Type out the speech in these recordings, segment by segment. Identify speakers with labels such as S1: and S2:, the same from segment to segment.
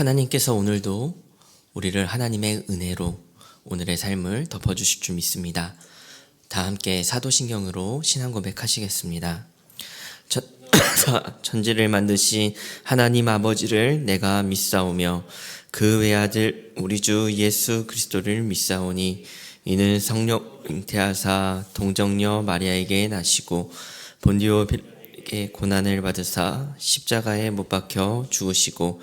S1: 하나님께서 오늘도 우리를 하나님의 은혜로 오늘의 삶을 덮어주실 줄 믿습니다. 다 함께 사도신경으로 신앙 고백하시겠습니다. 천, 천지를 만드신 하나님 아버지를 내가 믿사오며 그 외아들 우리 주 예수 그리스도를 믿사오니 이는 성령 잉태하사 동정녀 마리아에게 나시고 본디오 빌에게 고난을 받으사 십자가에 못 박혀 죽으시고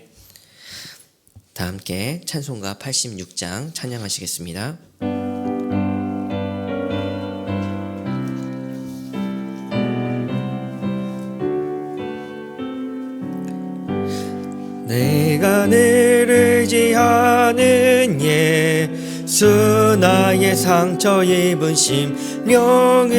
S1: 다 함께 찬송가 86장 찬양하시겠습니다. 내가 늘 의지하는 예수 나의 상처 입은 심령을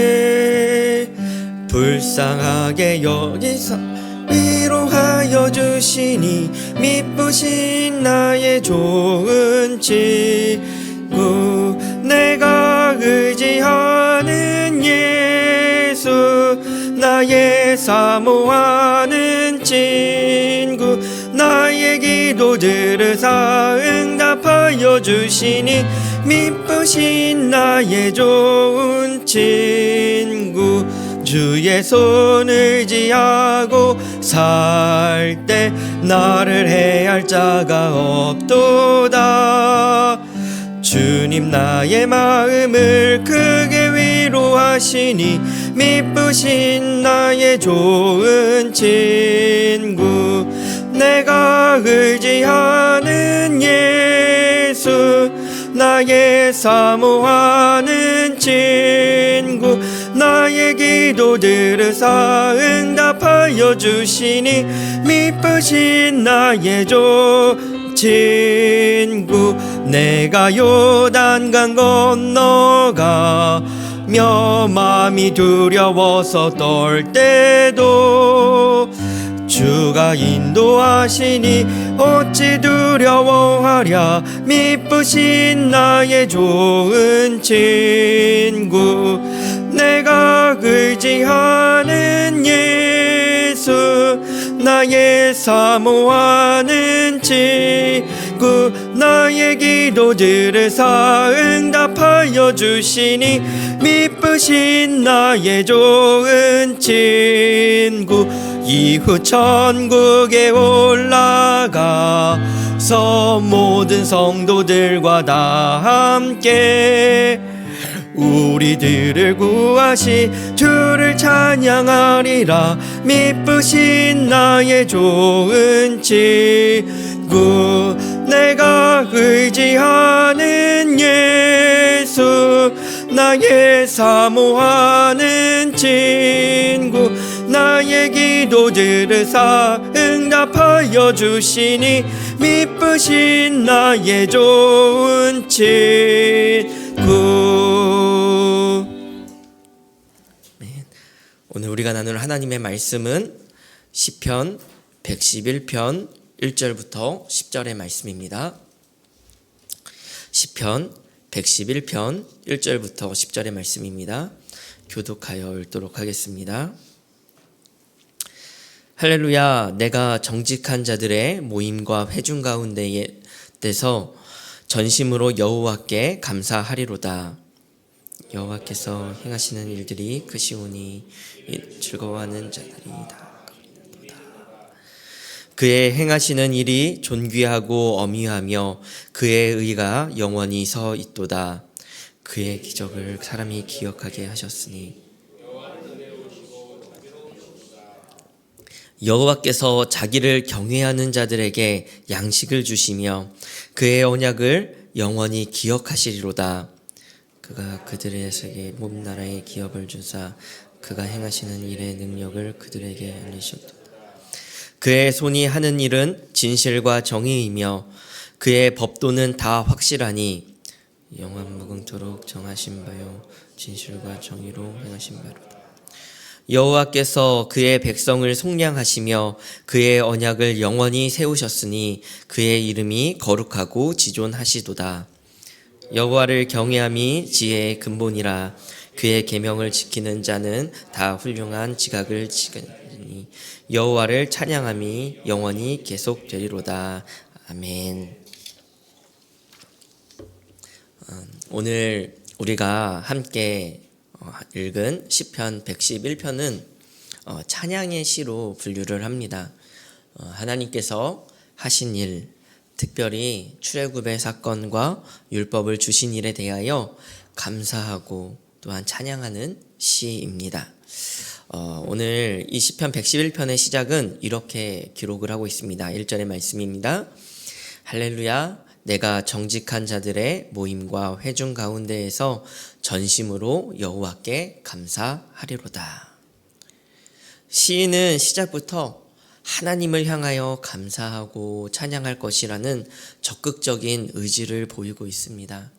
S1: 불쌍하게 여기서 위로하여 주시니 미쁘신 나의 좋은 친구 내가 의지하는 예수 나의 사모하는 친구 나의 기도 들으사 응답하여 주시니 미쁘신 나의 좋은 친구 주의 손을 지하고 살 때 나를 해할 자가 없도다. 주님 나의 마음을 크게 위로하시니 미쁘신 나의 좋은 친구 내가 의지하는 예수 나의 사모하는 친구 나의 기도 들으사 응답하여 주시니 미쁘신 나의 좋은 친구 내가 요단강 건너가 며 마음이 두려워서 떨 때도 주가 인도하시니 어찌 두려워하랴. 미쁘신 나의 좋은 친 의지하는 예수 나의 사모하는 친구 나의 기도 들으사 응답하여 주시니 미쁘신 나의 좋은 친구 이후 천국에 올라가서 모든 성도들과 다 함께 우리들을 구하시 주를 찬양하리라. 미쁘신 나의 좋은 친구 내가 의지하는 예수 나의 사모하는 친구 나의 기도 들으사 응답하여 주시니 미쁘신 나의 좋은 친구 오늘 우리가 나눌 하나님의 말씀은 시편 111편 1절부터 10절의 말씀입니다. 시편 111편 1절부터 10절의 말씀입니다. 교독하여 읽도록 하겠습니다. 할렐루야 내가 정직한 자들의 모임과 회중 가운데에 서 전심으로 여호와께 감사하리로다. 여호와께서 행하시는 일들이 크시오니 즐거워하는 자들이다. 그의 행하시는 일이 존귀하고 어미하며 그의 의가 영원히 서 있도다. 그의 기적을 사람이 기억하게 하셨으니 여호와께서 자기를 경외하는 자들에게 양식을 주시며 그의 언약을 영원히 기억하시리로다. 그가 세계 몸 나라의 기업을 주사 그가 행하시는 일의 능력을 그들에게 알리셨다. 그의 손이 하는 일은 진실과 정의이며 그의 법도는 다 확실하니 영원 무궁토록 정하신 바요 진실과 정의로 행하신 바로다. 여호와께서 그의 백성을 속량하시며 그의 언약을 영원히 세우셨으니 그의 이름이 거룩하고 지존하시도다. 여호와를 경외함이 지혜의 근본이라 그의 계명을 지키는 자는 다 훌륭한 지각을 지으니 여호와를 찬양함이 영원히 계속되리로다. 아멘. 음, 오늘 우리가 함께 어, 읽은 시편 111편은 어, 찬양의 시로 분류를 합니다. 어, 하나님께서 하신 일, 특별히 출애굽의 사건과 율법을 주신 일에 대하여 감사하고 또한 찬양하는 시입니다. 오늘 이 시편 111편의 시작은 이렇게 기록을 하고 있습니다. 1절의 말씀입니다. 할렐루야 내가 정직한 자들의 모임과 회중 가운데에서 전심으로 여호와께 감사하리로다. 시인은 시작부터 하나님을 향하여 감사하고 찬양할 것이라는 적극적인 의지를 보이고 있습니다.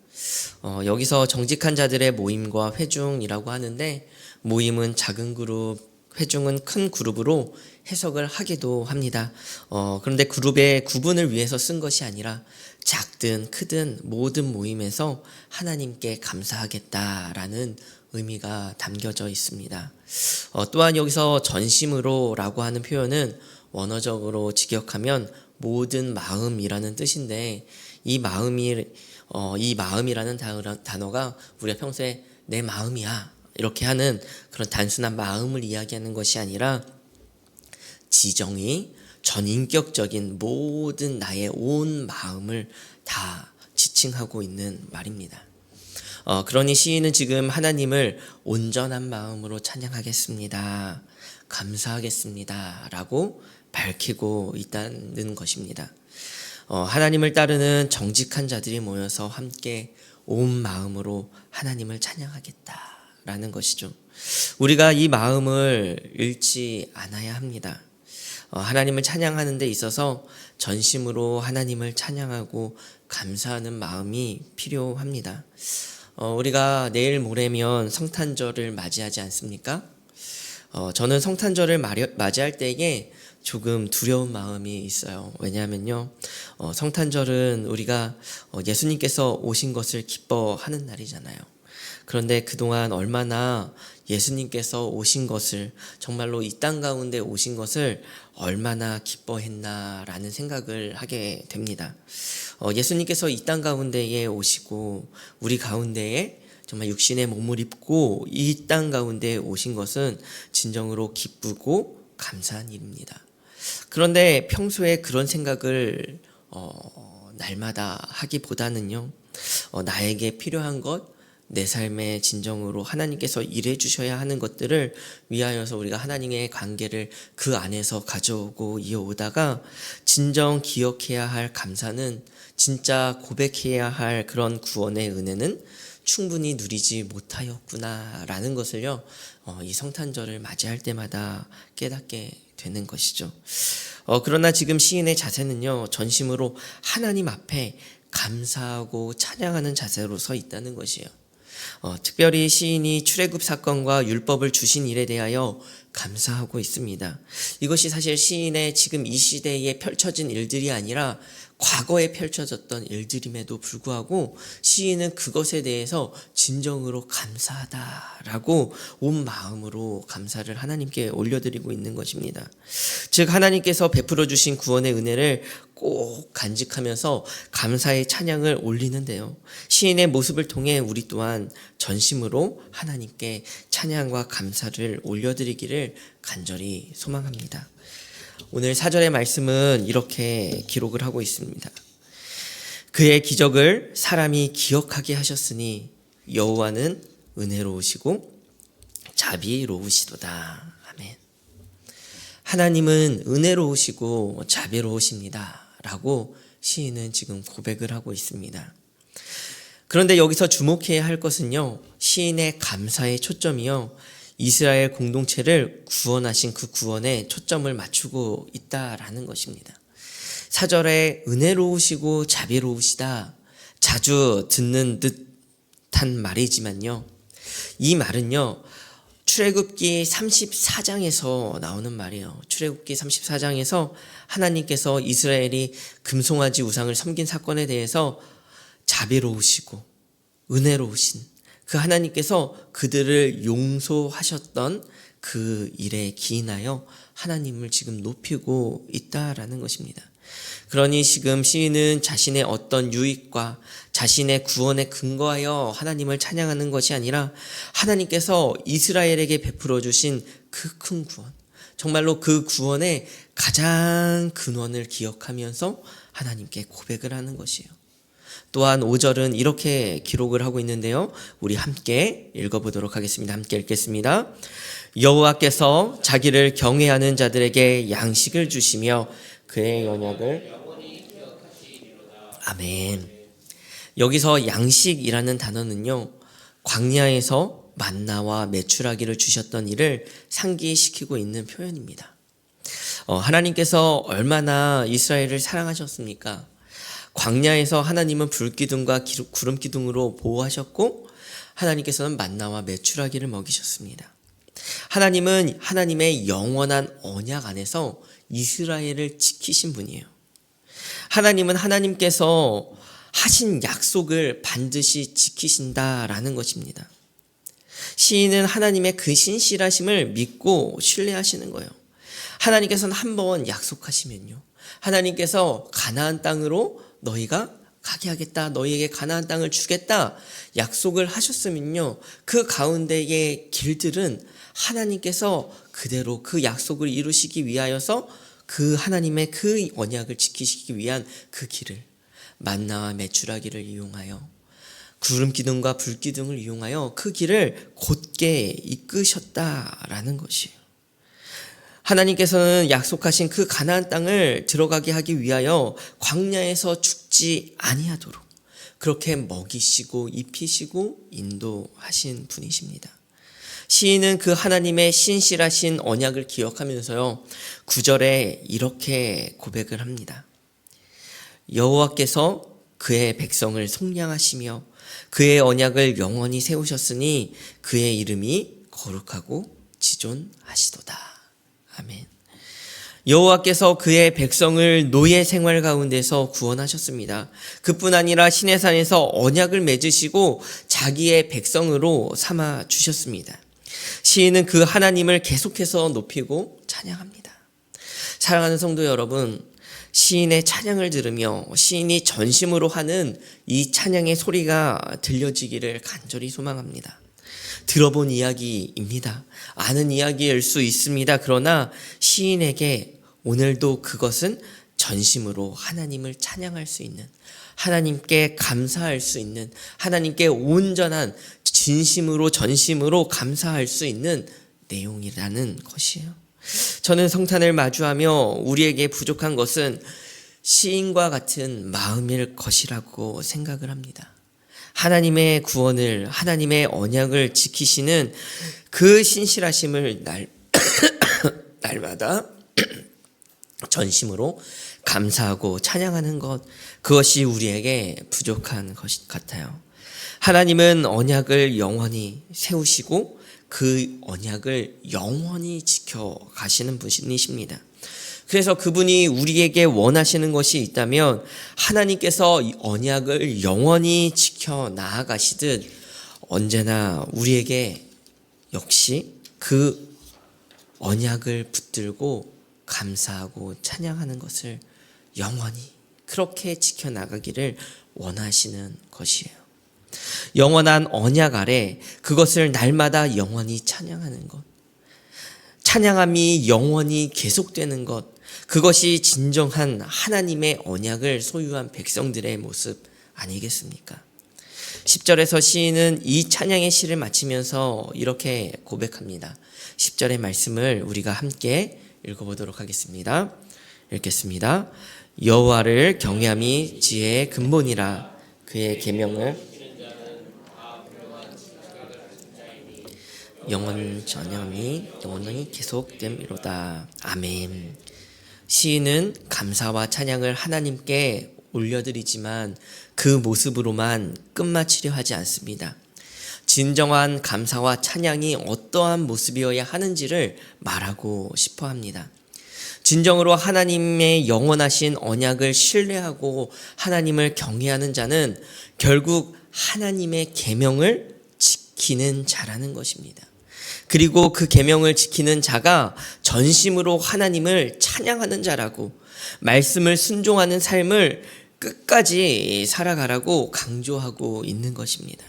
S1: 어, 여기서 정직한 자들의 모임과 회중이라고 하는데 모임은 작은 그룹, 회중은 큰 그룹으로 해석을 하기도 합니다. 어, 그런데 그룹의 구분을 위해서 쓴 것이 아니라 작든 크든 모든 모임에서 하나님께 감사하겠다라는 의미가 담겨져 있습니다. 어, 또한 여기서 전심으로라고 하는 표현은 원어적으로 직역하면 모든 마음이라는 뜻인데 이 마음이 어, 이 마음이라는 단어가 우리가 평소에 내 마음이야 이렇게 하는 그런 단순한 마음을 이야기하는 것이 아니라 지정이 전인격적인 모든 나의 온 마음을 다 지칭하고 있는 말입니다. 어, 그러니 시인은 지금 하나님을 온전한 마음으로 찬양하겠습니다. 감사하겠습니다. 라고 밝히고 있다는 것입니다. 어, 하나님을 따르는 정직한 자들이 모여서 함께 온 마음으로 하나님을 찬양하겠다. 라는 것이죠. 우리가 이 마음을 잃지 않아야 합니다. 어, 하나님을 찬양하는 데 있어서 전심으로 하나님을 찬양하고 감사하는 마음이 필요합니다. 어, 우리가 내일 모레면 성탄절을 맞이하지 않습니까? 어, 저는 성탄절을 맞이할 때에 조금 두려운 마음이 있어요. 왜냐하면요, 성탄절은 우리가 예수님께서 오신 것을 기뻐하는 날이잖아요. 그런데 그동안 얼마나 예수님께서 오신 것을 정말로 이 땅 가운데 오신 것을 얼마나 기뻐했나라는 생각을 하게 됩니다. 어, 예수님께서 이 땅 가운데에 오시고 우리 가운데에 정말 육신의 몸을 입고 이 땅 가운데 오신 것은 진정으로 기쁘고 감사한 일입니다. 그런데 평소에 그런 생각을 어, 날마다 하기보다는요, 어, 나에게 필요한 것, 내 삶의 진정으로 하나님께서 일해 주셔야 하는 것들을 위하여서 우리가 하나님의 관계를 그 안에서 가져오고 이어오다가 진정 기억해야 할 감사는 진짜 고백해야 할 그런 구원의 은혜는 충분히 누리지 못하였구나라는 것을요 어, 이 성탄절을 맞이할 때마다 깨닫게 되는 것이죠. 어, 그러나 지금 시인의 자세는요 전심으로 하나님 앞에 감사하고 찬양하는 자세로 서 있다는 것이에요. 어, 특별히 시인이 출애굽 사건과 율법을 주신 일에 대하여 감사하고 있습니다. 이것이 사실 시인의 지금 이 시대에 펼쳐진 일들이 아니라 과거에 펼쳐졌던 일들임에도 불구하고 시인은 그것에 대해서 진정으로 감사하다라고 온 마음으로 감사를 하나님께 올려드리고 있는 것입니다. 즉 하나님께서 베풀어 주신 구원의 은혜를 꼭 간직하면서 감사의 찬양을 올리는데요. 시인의 모습을 통해 우리 또한 전심으로 하나님께 찬양과 감사를 올려드리기를 간절히 소망합니다. 오늘 사절의 말씀은 이렇게 기록을 하고 있습니다. 그의 기적을 사람이 기억하게 하셨으니 여호와는 은혜로우시고 자비로우시도다. 아멘. 하나님은 은혜로우시고 자비로우십니다. 라고 시인은 지금 고백을 하고 있습니다. 그런데 여기서 주목해야 할 것은요, 시인의 감사의 초점이요, 이스라엘 공동체를 구원하신 그 구원에 초점을 맞추고 있다라는 것입니다. 사절에 은혜로우시고 자비로우시다 자주 듣는 듯한 말이지만요. 이 말은요. 출애굽기 34장에서 나오는 말이에요. 출애굽기 34장에서 하나님께서 이스라엘이 금송아지 우상을 섬긴 사건에 대해서 자비로우시고 은혜로우신 그 하나님께서 그들을 용서하셨던 그 일에 기인하여 하나님을 지금 높이고 있다라는 것입니다. 그러니 지금 시인은 자신의 어떤 유익과 자신의 구원에 근거하여 하나님을 찬양하는 것이 아니라 하나님께서 이스라엘에게 베풀어 주신 그 큰 구원, 정말로 그 구원의 가장 근원을 기억하면서 하나님께 고백을 하는 것이에요. 또한 5절은 이렇게 기록을 하고 있는데요. 우리 함께 읽어보도록 하겠습니다. 함께 읽겠습니다. 여호와께서 자기를 경외하는 자들에게 양식을 주시며 그의 언약을 아멘. 여기서 양식이라는 단어는요. 광야에서 만나와 메추라기를 주셨던 일을 상기시키고 있는 표현입니다. 어, 하나님께서 얼마나 이스라엘을 사랑하셨습니까? 광야에서 하나님은 불기둥과 구름기둥으로 보호하셨고 하나님께서는 만나와 메추라기를 먹이셨습니다. 하나님은 하나님의 영원한 언약 안에서 이스라엘을 지키신 분이에요. 하나님은 하나님께서 하신 약속을 반드시 지키신다라는 것입니다. 시인은 하나님의 그 신실하심을 믿고 신뢰하시는 거예요. 하나님께서는 한 번 약속하시면요. 하나님께서 가나안 땅으로 너희가 가게 하겠다. 너희에게 가나안 땅을 주겠다. 약속을 하셨으면요. 그 가운데의 길들은 하나님께서 그대로 그 약속을 이루시기 위하여서 그 하나님의 그 언약을 지키시기 위한 그 길을 만나와 메추라기를 이용하여 구름 기둥과 불 기둥을 이용하여 그 길을 곧게 이끄셨다라는 것이에요. 하나님께서는 약속하신 그 가나안 땅을 들어가게 하기 위하여 광야에서 죽지 아니하도록 그렇게 먹이시고 입히시고 인도하신 분이십니다. 시인은 그 하나님의 신실하신 언약을 기억하면서요. 9절에 이렇게 고백을 합니다. 여호와께서 그의 백성을 속량하시며 그의 언약을 영원히 세우셨으니 그의 이름이 거룩하고 지존하시도다. 아멘. 여호와께서 그의 백성을 노예 생활 가운데서 구원하셨습니다. 그뿐 아니라 신의 산에서 언약을 맺으시고 자기의 백성으로 삼아 주셨습니다. 시인은 그 하나님을 계속해서 높이고 찬양합니다. 사랑하는 성도 여러분, 시인의 찬양을 들으며 시인이 전심으로 하는 이 찬양의 소리가 들려지기를 간절히 소망합니다. 들어본 이야기입니다. 아는 이야기일 수 있습니다. 그러나 시인에게 오늘도 그것은 전심으로 하나님을 찬양할 수 있는 하나님께 감사할 수 있는 하나님께 온전한 진심으로 전심으로 감사할 수 있는 내용이라는 것이에요. 저는 성탄을 마주하며 우리에게 부족한 것은 시인과 같은 마음일 것이라고 생각을 합니다. 하나님의 구원을, 하나님의 언약을 지키시는 그 신실하심을 날, 날마다 전심으로 감사하고 찬양하는 것, 그것이 우리에게 부족한 것 같아요. 하나님은 언약을 영원히 세우시고 그 언약을 영원히 지켜 가시는 분이십니다. 그래서 그분이 우리에게 원하시는 것이 있다면 하나님께서 언약을 영원히 지켜 나아가시듯 언제나 우리에게 역시 그 언약을 붙들고 감사하고 찬양하는 것을 영원히 그렇게 지켜나가기를 원하시는 것이에요. 영원한 언약 아래 그것을 날마다 영원히 찬양하는 것. 찬양함이 영원히 계속되는 것. 그것이 진정한 하나님의 언약을 소유한 백성들의 모습 아니겠습니까? 10절에서 시인은 이 찬양의 시를 마치면서 이렇게 고백합니다. 10절의 말씀을 우리가 함께 읽어보도록 하겠습니다. 읽겠습니다. 여호와를 경외함이 지혜의 근본이라 그의 계명을 영원 전염이 영원히 계속됨이로다. 아멘. 시인은 감사와 찬양을 하나님께 올려드리지만 그 모습으로만 끝마치려 하지 않습니다. 진정한 감사와 찬양이 어떠한 모습이어야 하는지를 말하고 싶어 합니다. 진정으로 하나님의 영원하신 언약을 신뢰하고 하나님을 경외하는 자는 결국 하나님의 계명을 지키는 자라는 것입니다. 그리고 그 계명을 지키는 자가 전심으로 하나님을 찬양하는 자라고 말씀을 순종하는 삶을 끝까지 살아가라고 강조하고 있는 것입니다.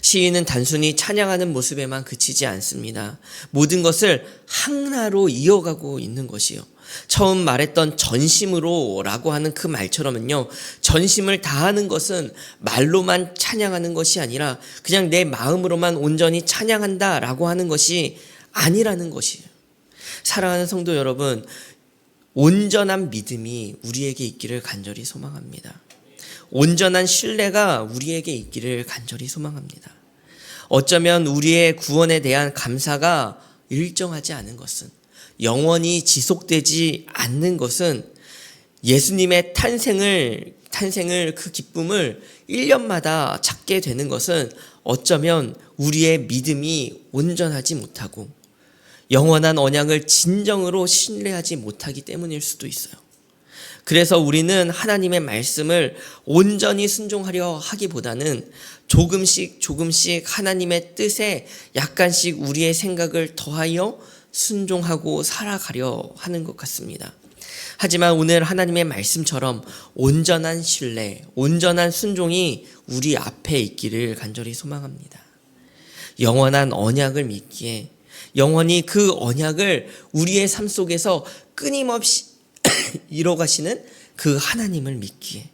S1: 시인은 단순히 찬양하는 모습에만 그치지 않습니다. 모든 것을 항나로 이어가고 있는 것이요. 처음 말했던 전심으로라고 하는 그 말처럼은요, 전심을 다하는 것은 말로만 찬양하는 것이 아니라 그냥 내 마음으로만 온전히 찬양한다라고 하는 것이 아니라는 것이에요. 사랑하는 성도 여러분, 온전한 믿음이 우리에게 있기를 간절히 소망합니다. 온전한 신뢰가 우리에게 있기를 간절히 소망합니다. 어쩌면 우리의 구원에 대한 감사가 일정하지 않은 것은 영원히 지속되지 않는 것은 예수님의 탄생을 탄생을 그 기쁨을 1년마다 찾게 되는 것은 어쩌면 우리의 믿음이 온전하지 못하고 영원한 언약을 진정으로 신뢰하지 못하기 때문일 수도 있어요. 그래서 우리는 하나님의 말씀을 온전히 순종하려 하기보다는 조금씩 조금씩 하나님의 뜻에 약간씩 우리의 생각을 더하여 순종하고 살아가려 하는 것 같습니다. 하지만 오늘 하나님의 말씀처럼 온전한 신뢰, 온전한 순종이 우리 앞에 있기를 간절히 소망합니다. 영원한 언약을 믿기에 영원히 그 언약을 우리의 삶 속에서 끊임없이 이뤄가시는 그 하나님을 믿기에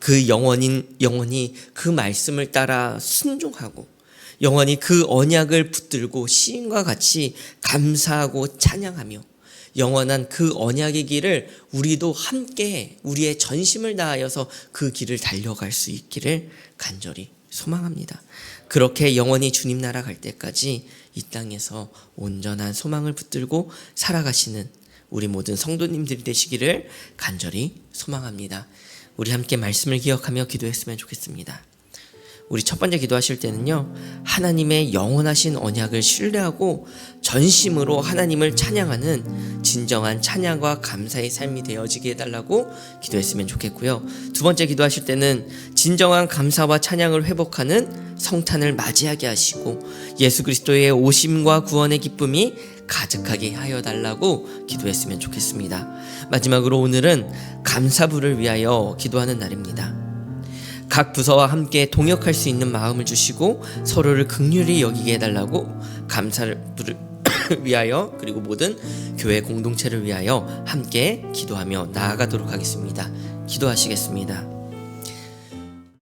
S1: 그 영원인 영원히 그 말씀을 따라 순종하고 영원히 그 언약을 붙들고 시인과 같이 감사하고 찬양하며 영원한 그 언약의 길을 우리도 함께 우리의 전심을 다하여서 그 길을 달려갈 수 있기를 간절히 소망합니다. 그렇게 영원히 주님 나라 갈 때까지 이 땅에서 온전한 소망을 붙들고 살아가시는 우리 모든 성도님들이 되시기를 간절히 소망합니다. 우리 함께 말씀을 기억하며 기도했으면 좋겠습니다. 우리 첫 번째 기도하실 때는요, 하나님의 영원하신 언약을 신뢰하고 전심으로 하나님을 찬양하는 진정한 찬양과 감사의 삶이 되어지게 해달라고 기도했으면 좋겠고요. 두 번째 기도하실 때는 진정한 감사와 찬양을 회복하는 성탄을 맞이하게 하시고 예수 그리스도의 오심과 구원의 기쁨이 가득하게 하여 달라고 기도했으면 좋겠습니다. 마지막으로 오늘은 감사부를 위하여 기도하는 날입니다. 각 부서와 함께 동역할 수 있는 마음을 주시고 서로를 극률히 여기게 해달라고 감사를 위하여 그리고 모든 교회 공동체를 위하여 함께 기도하며 나아가도록 하겠습니다. 기도하시겠습니다.